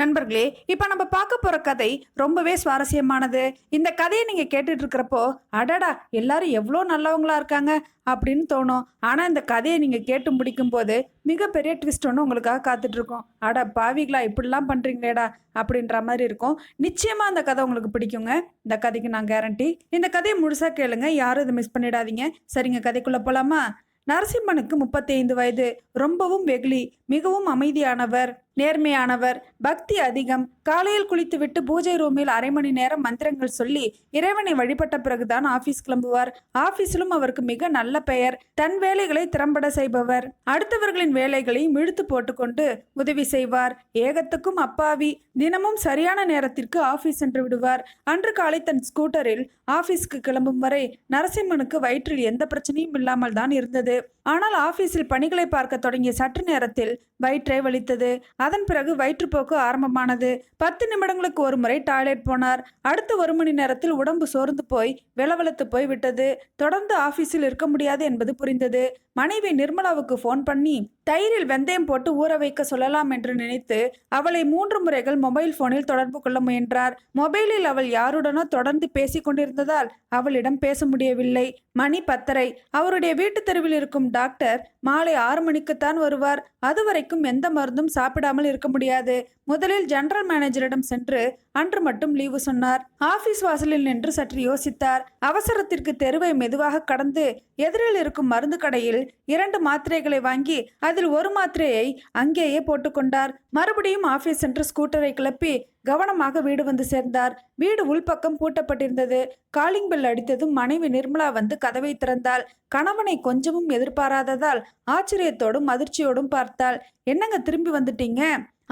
நண்பர்களே இப்போ நம்ம பார்க்க போற கதை ரொம்பவே சுவாரஸ்யமானது. இந்த கதையை நீங்க கேட்டுட்டு இருக்கிறப்போ அடடா எல்லாரும் எவ்வளோ நல்லவங்களா இருக்காங்க அப்படின்னு தோணும். ஆனா இந்த கதையை நீங்க கேட்டு முடிக்கும் போது மிகப்பெரிய ட்விஸ்ட் ஒன்று உங்களுக்காக காத்துட்டு இருக்கோம் அட பாவிகளா இப்படிலாம் பண்றீங்களேடா அப்படின்ற மாதிரி இருக்கும். நிச்சயமா அந்த கதை உங்களுக்கு பிடிக்குங்க. இந்த கதைக்கு நான் கேரண்டி இந்த கதையை முழுசா கேளுங்க. யாரும் இதை மிஸ் பண்ணிடாதீங்க. சரிங்க கதைக்குள்ள போலாமா? நரசிம்மனுக்கு முப்பத்தைந்து வயது. ரொம்பவும் வெகுளி மிகவும் அமைதியானவர். நேர்மையானவர். பக்தி அதிகம். காலையில் குளித்துவிட்டு பூஜை ரூமில் அரை மணி நேரம் மந்திரங்கள் சொல்லி இறைவனை வழிபட்ட பிறகுதான் ஆபீஸ் கிளம்புவார். ஆபீஸிலும் அவருக்கு மிக நல்ல பெயர். தன் வேலைகளை திறம்பட செய்பவர். அடுத்தவர்களின் வேலைகளையும் இழுத்து போட்டுக்கொண்டு உதவி செய்வார். ஏகத்துக்கும் அப்பாவி. தினமும் சரியான நேரத்திற்கு ஆபீஸ் சென்று விடுவார். அன்று காலை தன் ஸ்கூட்டரில் ஆபீஸ்க்கு கிளம்பும் வரை நரசிம்மனுக்கு வயிற்றில் எந்த பிரச்சனையும் இல்லாமல் தான் இருந்தது. ஆனால் ஆபீஸில் பணிகளை பார்க்க தொடங்கிய சற்று நேரத்தில் வயிற்றை வலித்தது. அதன் பிறகு வயிற்றுப்போக்கு ஆரம்பமானது. பத்து நிமிடங்களுக்கு ஒரு முறை டாய்லெட் போனார். அடுத்த ஒரு மணி நேரத்தில் உடம்பு சோர்ந்து போய் வெளவெளத்து போய் விட்டது தொடர்ந்து ஆபீஸில் இருக்க முடியாது என்பது புரிந்தது. மனைவி நிர்மலாவுக்கு ஃபோன் பண்ணி தயிரில் வெந்தயம் போட்டு ஊற வைக்க சொல்லலாம் என்று நினைத்து அவளை மூன்று முறைகள் மொபைல் போனில் தொடர்பு கொள்ள முயன்றார். மொபைலில் அவள் யாருடனோ தொடர்ந்து பேசிக் கொண்டிருந்ததால் அவளிடம் பேச முடியவில்லை. மணி பத்தரை. அவருடைய வீட்டு தெருவில் இருக்கும் டாக்டர் மாலை ஆறு மணிக்குத்தான் வருவார். அதுவரைக்கும் எந்த மருந்தும் சாப்பிடாமல் இருக்க முடியாது. முதலில் ஜெனரல் மேனேஜரிடம் சென்று அன்று மட்டும் லீவு சொன்னார். ஆபீஸ் வாசலில் நின்று சற்று யோசித்தார். அவசரத்திற்கு தெருவை மெதுவாக கடந்து எதிரில் இருக்கும் மருந்து கடையில் இரண்டு மாத்திரைகளை வாங்கி அதில் ஒரு மாத்திரையை அங்கேயே போட்டுக்கொண்டார் மறுபடியும் ஆபீஸ் சென்று ஸ்கூட்டரை கிளப்பி கவனமாக வீடு வந்து சேர்ந்தார். வீடு உள்பக்கம் பூட்டப்பட்டிருந்தது. காலிங் பெல் அடித்ததும் மனைவி நிர்மலா வந்து கதவை திறந்தாள். கணவனை கொஞ்சமும் எதிர்பாராததால் ஆச்சரியத்தோடும் அதிர்ச்சியோடும் பார்த்தாள். என்னங்க திரும்பி வந்துட்டீங்க?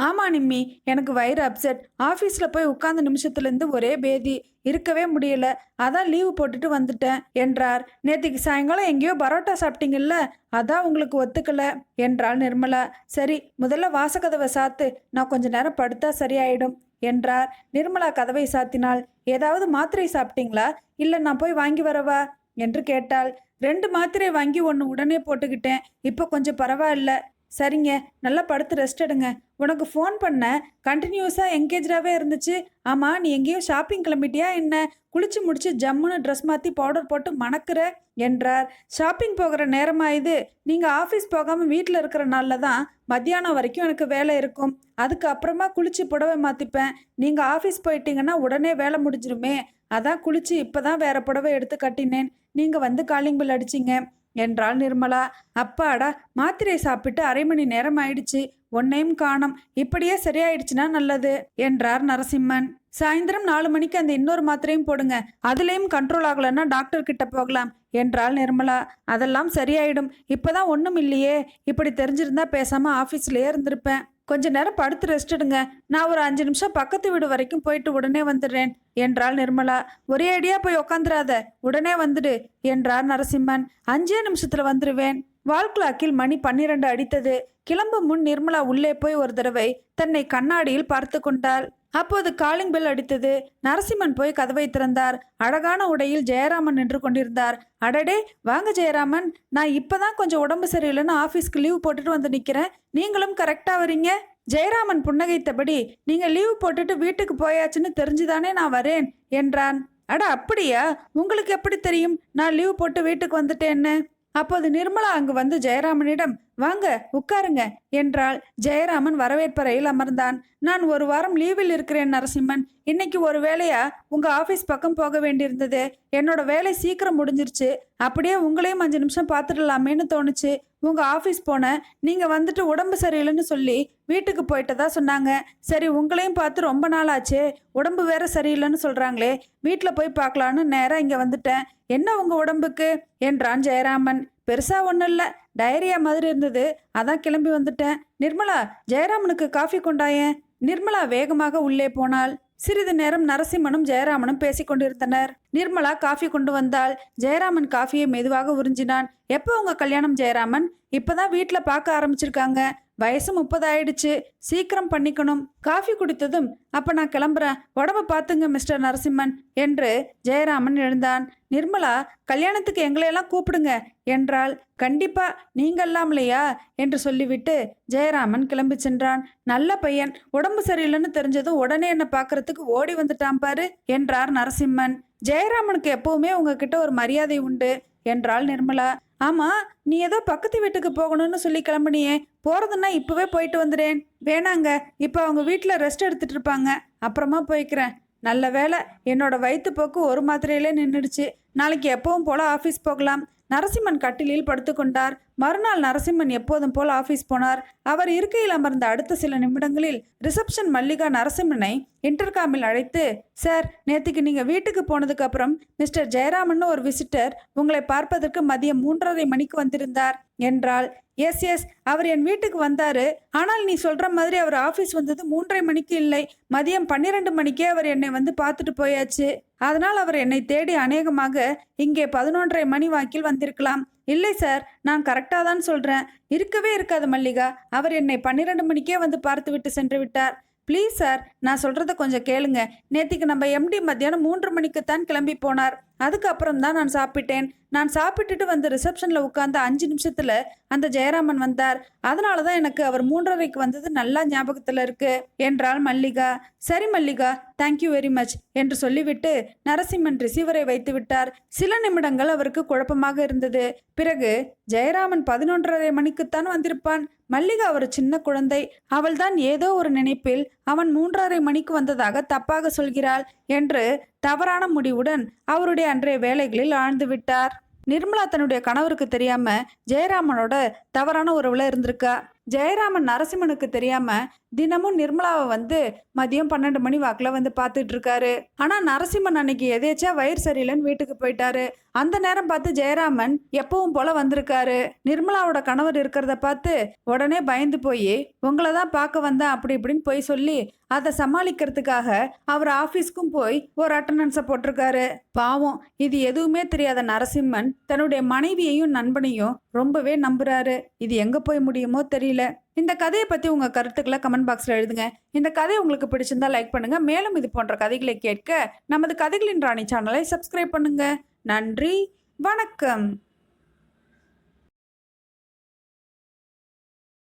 ஆமா நிம்மி எனக்கு வயிறு அப்செட் ஆஃபீஸில் போய் உட்கார்ந்த நிமிஷத்துலேருந்து ஒரே பேதி. இருக்கவே முடியல. அதான் லீவு போட்டுட்டு வந்துட்டேன் என்றார். நேத்திக்கு சாயங்காலம் எங்கேயோ பரோட்டா சாப்பிட்டீங்கல்ல அதான் உங்களுக்கு ஒத்துக்கல என்றாள் நிர்மலா. சரி முதல்ல வாசக்கதவை சாத்து நான் கொஞ்ச நேரம் படுத்தா சரியாயிடும் என்றார். நிர்மலா கதவை சாத்தினாள். ஏதாவது மாத்திரை சாப்பிட்டீங்களா? இல்லை நான் போய் வாங்கி வரவா? என்று கேட்டாள். ரெண்டு மாத்திரை வாங்கி ஒன்று உடனே போட்டுக்கிட்டேன். இப்போ கொஞ்சம் பரவாயில்ல சரிங்க நல்லா படுத்து ரெஸ்ட் எடுங்க. உனக்கு ஃபோன் பண்ண கண்டினியூஸாக என்கேஜாகவே இருந்துச்சு. ஆமாம் நீ எங்கேயும் ஷாப்பிங் கிளம்பிட்டியா என்ன? குளிச்சு முடிச்சு ஜம்முன்னு ட்ரெஸ் மாற்றி பவுடர் போட்டு மணக்கிற என்றார். ஷாப்பிங் போகிற நேரமாக இது? நீங்கள் ஆஃபீஸ் போகாமல் வீட்டில் இருக்கிற நாளில் தான் மத்தியானம் வரைக்கும் எனக்கு வேலை இருக்கும். அதுக்கு அப்புறமா குளிச்சு புடவை மாற்றிப்பேன் நீங்கள் ஆஃபீஸ் போயிட்டீங்கன்னா உடனே வேலை முடிஞ்சிருமே. அதான் குளிச்சு இப்போ தான் வேற புடவை எடுத்து கட்டினேன். நீங்கள் வந்து காலிங் பில் அடிச்சிங்க. என்றாள் நிர்மலா. அப்பாடா மாத்திரை சாப்பிட்டு அரை மணி நேரம் ஆயிடுச்சு. ஒன்னையும் காணோம். இப்படியே சரியாயிடுச்சுன்னா நல்லது என்றார் நரசிம்மன். சாயந்தரம் நாலு மணிக்கு அந்த இன்னொரு மாத்திரையும் போடுங்க. அதுலேயும் கண்ட்ரோல் ஆகலைன்னா டாக்டர் கிட்ட போகலாம் என்றாள் நிர்மலா. அதெல்லாம் சரியாயிடும். இப்போதான் ஒன்றும் இல்லையே. இப்படி தெரிஞ்சிருந்தா பேசாம ஆஃபீஸ்லேயே இருந்திருப்பேன். கொஞ்ச நேரம் படுத்து ரெஸ்ட் எடுங்க. நான் ஒரு அஞ்சு நிமிஷம் பக்கத்து வீடு வரைக்கும் போயிட்டு உடனே வந்துடுறேன். என்றாள் நிர்மலா. ஒரே அடியா போய் உக்காந்துராத உடனே வந்துடு. என்றார் நரசிம்மன். அஞ்சே நிமிஷத்துல வந்துடுவேன் வால் கிளாக்கில் மணி பன்னிரண்டு அடித்தது. கிளம்பும் முன் நிர்மலா உள்ளே போய் ஒரு தடவை தன்னை கண்ணாடியில் பார்த்து கொண்டாள். அப்போது காலிங் பெல் அடித்தது. நரசிம்மன் போய் கதவை திறந்தார். அழகான உடையில் ஜெயராமன் நின்று கொண்டிருந்தார். அடடே வாங்க ஜெயராமன். நான் இப்பதான் கொஞ்சம் உடம்பு சரியில்லைன்னு ஆஃபீஸ்க்கு லீவ் போட்டுட்டு வந்து நிக்கிறேன். நீங்களும் கரெக்டா வரீங்க. ஜெயராமன் புன்னகைத்தபடி நீங்க லீவ் போட்டுட்டு வீட்டுக்கு போயாச்சுன்னு தெரிஞ்சுதானே நான் வரேன் என்றான். அட அப்படியா? உங்களுக்கு எப்படி தெரியும்? நான் லீவ் போட்டு வீட்டுக்கு வந்துட்டேன்னு. அப்போது நிர்மலா அங்கு வந்து ஜெயராமனிடம் வாங்க உட்காருங்க என்றால் ஜெயராமன் வரவேற்பறையில் அமர்ந்தான். நான் ஒரு வாரம் லீவில் இருக்கிறேன் நரசிம்மன். இன்னைக்கு ஒரு வேலையா உங்க ஆபீஸ் பக்கம் போக வேண்டியிருந்தது. என்னோட வேலை சீக்கிரம் முடிஞ்சிருச்சு. அப்படியே உங்களையும் அஞ்சு நிமிஷம் பார்த்துடலாமேன்னு தோணுச்சு. உங்க ஆபீஸ் போனேன் நீங்க வந்துட்டு உடம்பு சரியில்லைன்னு சொல்லி வீட்டுக்கு போயிட்டதா சொன்னாங்க. சரி உங்களையும் பார்த்து ரொம்ப நாள் ஆச்சு உடம்பு வேற சரியில்லைன்னு சொல்றாங்களே. வீட்டில் போய் பார்க்கலான்னு நேராக இங்க வந்துட்டேன். என்ன உங்க உடம்புக்கு? என்றான் ஜெயராமன். பெருசாக ஒன்றும் இல்லை. டயரியா மாதிரி இருந்தது. அதான் கிளம்பி வந்துட்டேன். நிர்மலா ஜெயராமனுக்கு காஃபி கொண்டாயேன் நிர்மலா வேகமாக உள்ளே போனாள். சிறிது நேரம் நரசிம்மனும் ஜெயராமனும் பேசிக் கொண்டிருந்தனர். நிர்மலா காஃபி கொண்டு வந்தாள். ஜெயராமன் காஃபியை மெதுவாக உறிஞ்சினான். எப்போ உங்க கல்யாணம் ஜெயராமன்? இப்பதான் வீட்டில் பார்க்க ஆரம்பிச்சிருக்காங்க. வயசு முப்பது ஆயிடுச்சு சீக்கிரம் பண்ணிக்கணும். காஃபி குடித்ததும் அப்ப நான் கிளம்புறேன். உடம்ப பார்த்துங்க மிஸ்டர் நரசிம்மன் என்று ஜெயராமன் எழுந்தான். நிர்மலா கல்யாணத்துக்கு எங்களையெல்லாம் கூப்பிடுங்க என்றால் கண்டிப்பா நீங்க இல்லாமலையா என்று சொல்லிவிட்டு ஜெயராமன் கிளம்பி சென்றான். நல்ல பையன். உடம்பு சரியில்லைன்னு தெரிஞ்சதும் உடனே என்ன பார்க்கறதுக்கு ஓடி வந்துட்டான் பாரு என்றார் நரசிம்மன். ஜெயராமனுக்கு எப்பவுமே உங்ககிட்ட ஒரு மரியாதை உண்டு. என்றாள் நிர்மலா. ஆமா நீ ஏதோ பக்கத்து வீட்டுக்கு போகணும்னு சொல்லி கிளம்புனியே. போறதுன்னா இப்பவே போயிட்டு வந்துடுறேன். வேணாங்க இப்போ அவங்க வீட்டில் ரெஸ்ட் எடுத்துட்டு இருப்பாங்க. அப்புறமா போய்க்கிறேன். நல்ல வேலை என்னோட வயிற்றுப்போக்கு ஒரு மாத்திரையிலே நின்றுடுச்சு நாளைக்கு எப்பவும் போல ஆஃபீஸ் போகலாம். நரசிம்மன் கட்டிலில் படுத்துக்கொண்டார் மறுநாள் நரசிம்மன் எப்போதும் போல் ஆஃபீஸ் போனார். அவர் இருக்கையில் அமர்ந்த அடுத்த சில நிமிடங்களில் ரிசப்ஷன் மல்லிகா நரசிம்மனை இன்டர்காமில் அழைத்து சார் நேற்றுக்கு நீங்கள் வீட்டுக்கு போனதுக்கு அப்புறம் மிஸ்டர் ஜெயராமன் ஒரு விசிட்டர் உங்களை பார்ப்பதற்கு மதியம் மூன்றரை மணிக்கு வந்திருந்தார். என்றால் எஸ் எஸ் அவர் என் வீட்டுக்கு வந்தாரு. ஆனால் நீ சொல்ற மாதிரி அவர் ஆஃபீஸ் வந்தது மூன்றரை மணிக்கு இல்லை. மதியம் பன்னிரெண்டு மணிக்கே அவர் என்னை வந்து பார்த்துட்டு போயாச்சு. அதனால் அவர் என்னை தேடி அநேகமாக இங்கே பதினொன்றரை மணி வாக்கில் வந்திருக்கலாம். இல்லை சார் நான் கரெக்டாக தான் சொல்கிறேன் இருக்கவே இருக்காது மல்லிகா. அவர் என்னை பன்னிரெண்டு மணிக்கே வந்து பார்த்து விட்டு சென்று விட்டார். ப்ளீஸ் சார் நான் சொல்கிறத கொஞ்சம் கேளுங்க. நேத்திக்கு நம்ம எம்டி மத்தியானம் மூன்று மணிக்குத்தான் கிளம்பி போனார். அதுக்கப்புறம் தான் நான் சாப்பிட்டேன். நான் சாப்பிட்டுட்டு வந்து ரிசப்ஷனில் உட்காந்து அஞ்சு நிமிஷத்தில் அந்த ஜெயராமன் வந்தார். அதனால தான் எனக்கு அவர் மூன்றரைக்கு வந்தது நல்லா ஞாபகத்தில் இருக்கு. என்றாள் மல்லிகா. சரி மல்லிகா தேங்க்யூ வெரி மச் என்று சொல்லிவிட்டு நரசிம்மன் ரிசீவரை வைத்து விட்டார். சில நிமிடங்கள் அவருக்கு குழப்பமாக இருந்தது. பிறகு ஜெயராமன் பதினொன்றரை மணிக்குத்தான் வந்திருப்பான். மல்லிகா ஒரு சின்ன குழந்தை. அவள்தான் ஏதோ ஒரு நினைப்பில் அவன் மூன்றரை மணிக்கு வந்ததாக தப்பாக சொல்கிறாள் என்று தவறான முடிவுடன் அவருடைய அன்றைய வேலைகளில் ஆழ்ந்து விட்டார். நிர்மலா தன்னுடைய கணவருக்கு தெரியாம ஜெயராமனோட தவறான உறவுல இருந்திருக்கா. ஜெயராமன் நரசிம்மனுக்கு தெரியாம தினமும் நிர்மலாவை வந்து மதியம் பன்னெண்டு மணி வாக்கில் வந்து பார்த்துட்டு இருக்காரு ஆனால் நரசிம்மன் அன்னைக்கு எதேச்சா வயிறு சரியில்லைன்னு வீட்டுக்கு போயிட்டாரு. அந்த நேரம் பார்த்து ஜெயராமன் எப்பவும் போல வந்திருக்காரு. நிர்மலாவோட கணவர் இருக்கிறத பார்த்து உடனே பயந்து போய் உங்களை தான் பார்க்க வந்தேன் அப்படி இப்படின்னு போய் சொல்லி அதை சமாளிக்கிறதுக்காக அவர் ஆஃபீஸ்க்கும் போய் ஒரு அட்டண்டன்ஸை போட்டிருக்காரு. பாவம் இது எதுவுமே தெரியாத நரசிம்மன் தன்னுடைய மனைவியையும் நண்பனையும் ரொம்பவே நம்புறாரு. இது எங்கே போய் முடியுமோ தெரியல. இந்த கதையை பற்றி உங்கள் கருத்துக்களை கமெண்ட் பாக்ஸில் எழுதுங்க. இந்த கதை உங்களுக்கு பிடிச்சிருந்தா லைக் பண்ணுங்க. மேலும் இது போன்ற கதைகளை கேட்க நமது கதைகளின் ராணி சேனலை சப்ஸ்கிரைப் பண்ணுங்க. நன்றி. வணக்கம்.